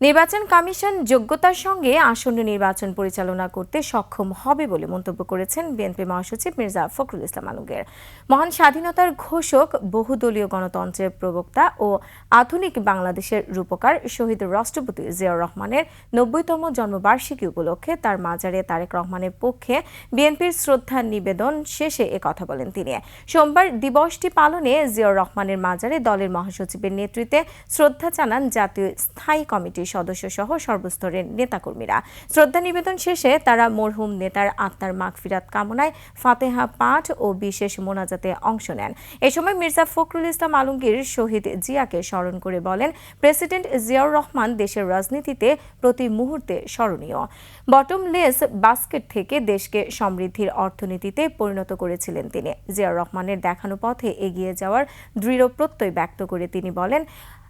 নির্বাচন কমিশন যোগ্যতার সঙ্গে আসন্ন নির্বাচন পরিচালনা করতে সক্ষম হবে বলে মন্তব্য করেছেন বিএনপি মহাসচিব মির্জা ফখরুল ইসলাম আলমগীর। মহান স্বাধীনতার ঘোষক, বহুদলীয় গণতন্ত্রের প্রবক্তা ও আধুনিক বাংলাদেশের রূপকার শহীদ রাষ্ট্রপতি জিয়াউর রহমানের নব্বইতম জন্মবার্ষিকী উপলক্ষে তার মাজারে তারেক রহমানের পক্ষে বিএনপির শ্রদ্ধা নিবেদন শেষে এ কথা বলেন তিনি। সোমবার দিবসটি পালনে জিয়াউর রহমানের মাজারে দলের মহাসচিবের নেতৃত্বে শ্রদ্ধা জানান জাতীয় স্থায়ী কমিটির সদস্য সহ সর্বস্তরের নেতাকর্মীরা। শ্রদ্ধা নিবেদন শেষে তারা মরহুম নেতার আত্মার মাগফিরাত কামনায় ফাতেহা পাঠ ও বিশেষ মোনাজাতে অংশ নেন। এ সময় মির্জা ফখরুল ইসলাম আলমগীর শহীদ জিয়াকে স্মরণ করে বলেন, প্রেসিডেন্ট জিয়াউর রহমান দেশের রাজনীতিতে প্রতি মুহূর্তে স্মরণীয়। বটমলেস বাস্কেট থেকে দেশকে সমৃদ্ধির অর্থনীতিতে পরিণত করেছিলেন তিনি। জিয়াউর রহমানের দেখানো পথে এগিয়ে যাওয়ার দৃঢ় প্রত্যয় ব্যক্ত করে তিনি বলেন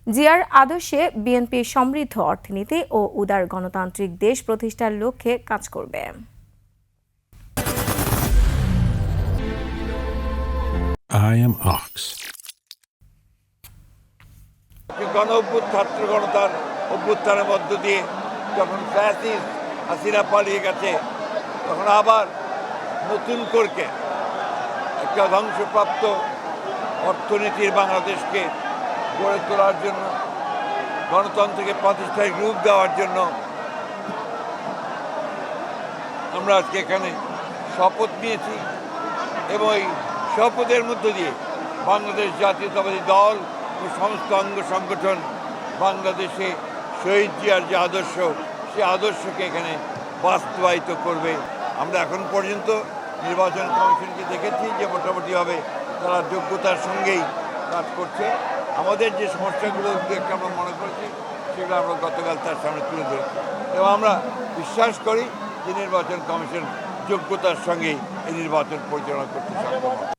জিয়ার আদর্শে বিএনপি সমৃদ্ধ অর্থনীতি ও উদার গণতান্ত্রিক দেশ প্রতিষ্ঠার লক্ষ্যে কাজ করবে I am Ox. গণ ছাত্র গণতার অভ্যুত্থানের মধ্য দিয়ে যখন ফ্যাসিস হাসিনা পালিয়ে গেছে তখন আবার নতুন করকে একটা ধ্বংসপ্রাপ্ত অর্থনীতির বাংলাদেশকে গড়ে তোলার জন্য, গণতন্ত্রকে প্রতিষ্ঠায় রূপ দেওয়ার জন্য আমরা আজকে এখানে শপথ নিয়েছি এবং এই শপথের মধ্য দিয়ে বাংলাদেশ জাতীয়তাবাদী দল ও সমস্ত অঙ্গ সংগঠন বাংলাদেশে শহীদ জিয়ার যে আদর্শ, সে আদর্শকে এখানে বাস্তবায়িত করবে। আমরা এখন পর্যন্ত নির্বাচন কমিশনকে দেখেছি যে মোটামুটিভাবে তারা যোগ্যতার সঙ্গেই কাজ করছে। আমাদের যে সমস্যাগুলো দেখে আমরা মনে করছি, সেগুলো আমরা গতকাল তার সামনে তুলে ধরি এবং আমরা বিশ্বাস করি যে নির্বাচন কমিশন যোগ্যতার সঙ্গে এই নির্বাচন পরিচালনা করতে সক্ষম